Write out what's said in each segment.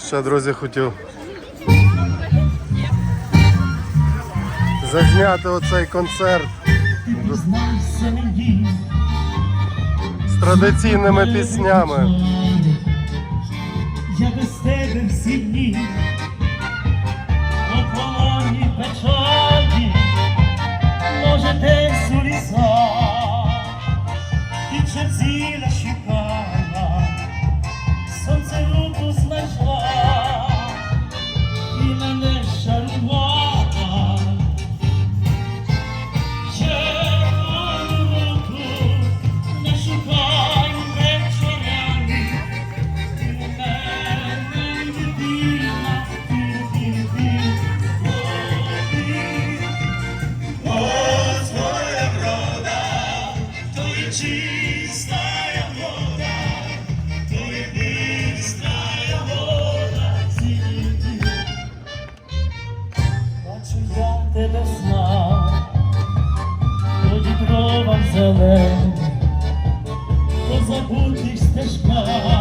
Ще, друзі, хотів зазняти оцей концерт з традиційними піснями. Я без тебе всі дні. тебе знав, тоді дровам зеленим, по забутих стежках.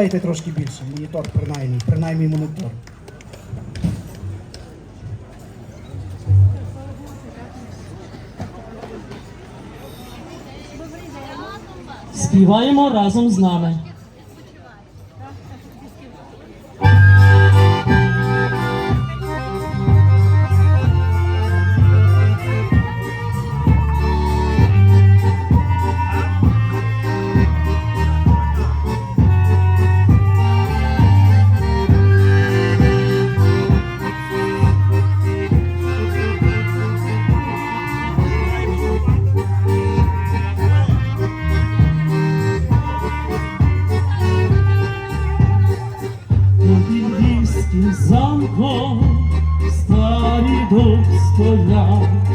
дайте трошки більше, монітор принаймні, принаймні монітор. Співаємо разом з нами. під індійським замком, старий дуб стоять.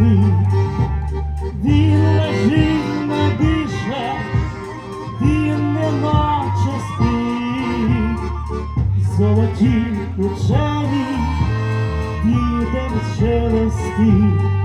він лежить, не дише, він нема спить, золоті кучері, дідем через стіл.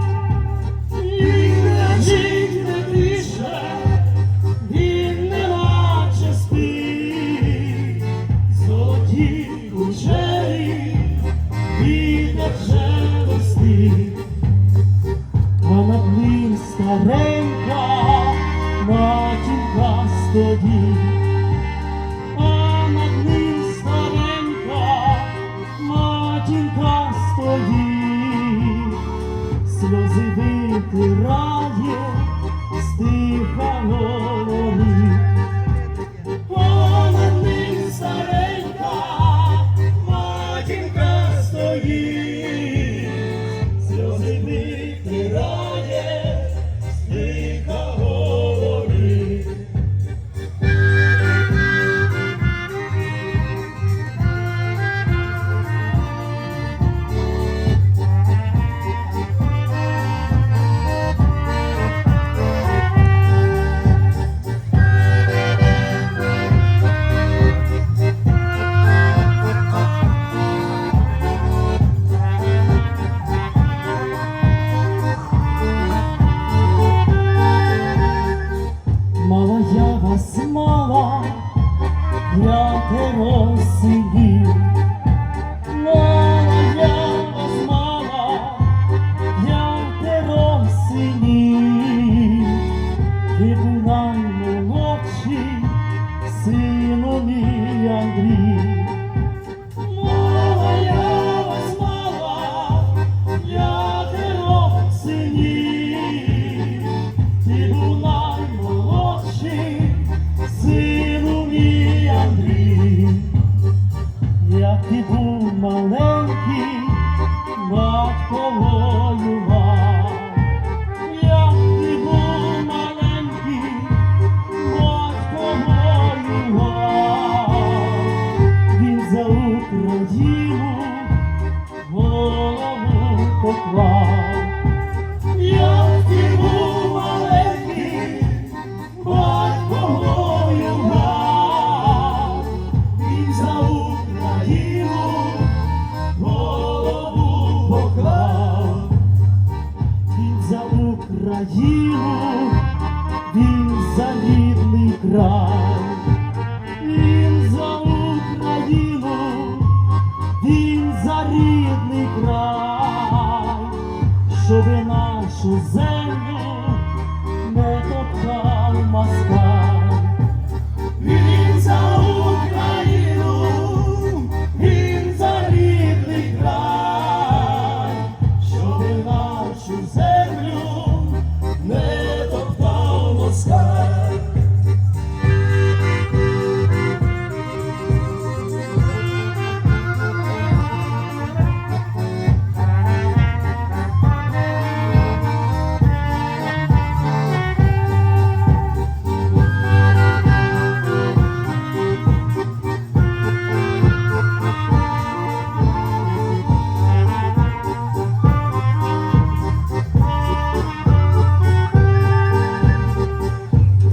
Сиві нашу землю не топтав Москва.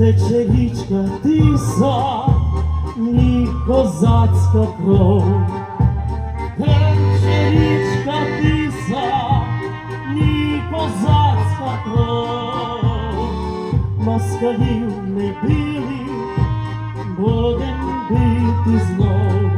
тече річка тиса, ні козацька кров, тече річка тиса, ні козацька кров, москалів не били, будем бити знов.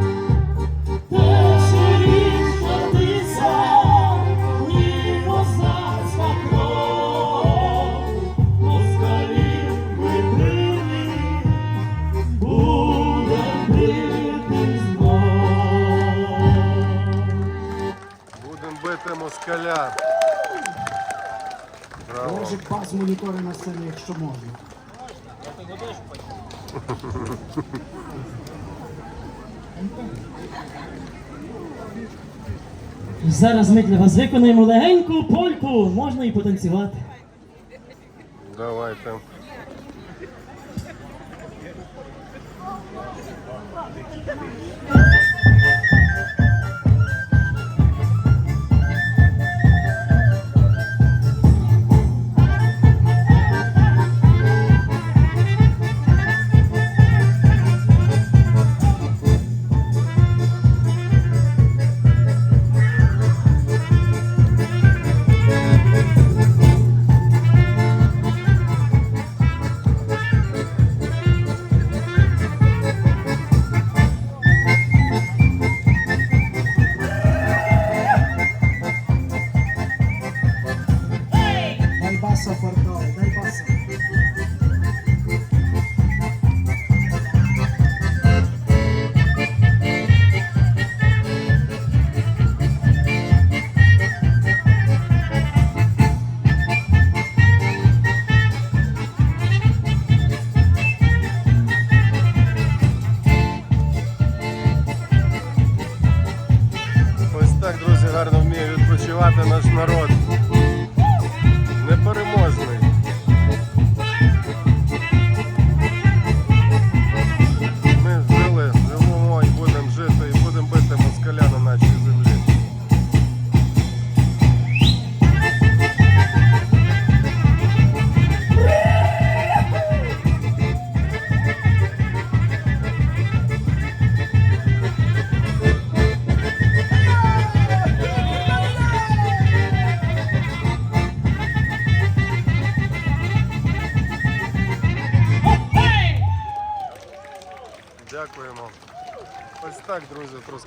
москаля. Браво. Держить пас монітори на сцені, якщо можна. Зараз ми для вас виконаємо легеньку польку. Можна і потанцювати. Давай там. гарно вміє відпочивати наш народ. Не переможе.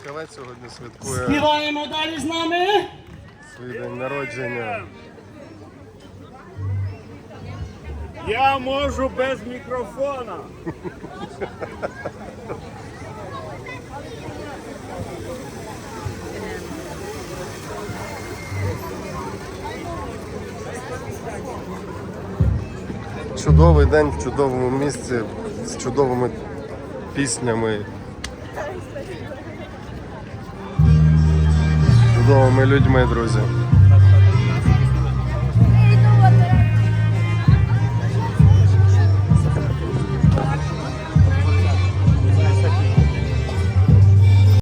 Трускавець сьогодні святкує Співаємо далі з нами. свій день народження. Я можу без мікрофона. Чудовий день в чудовому місці з чудовими піснями. Чудовими людьми, друзі.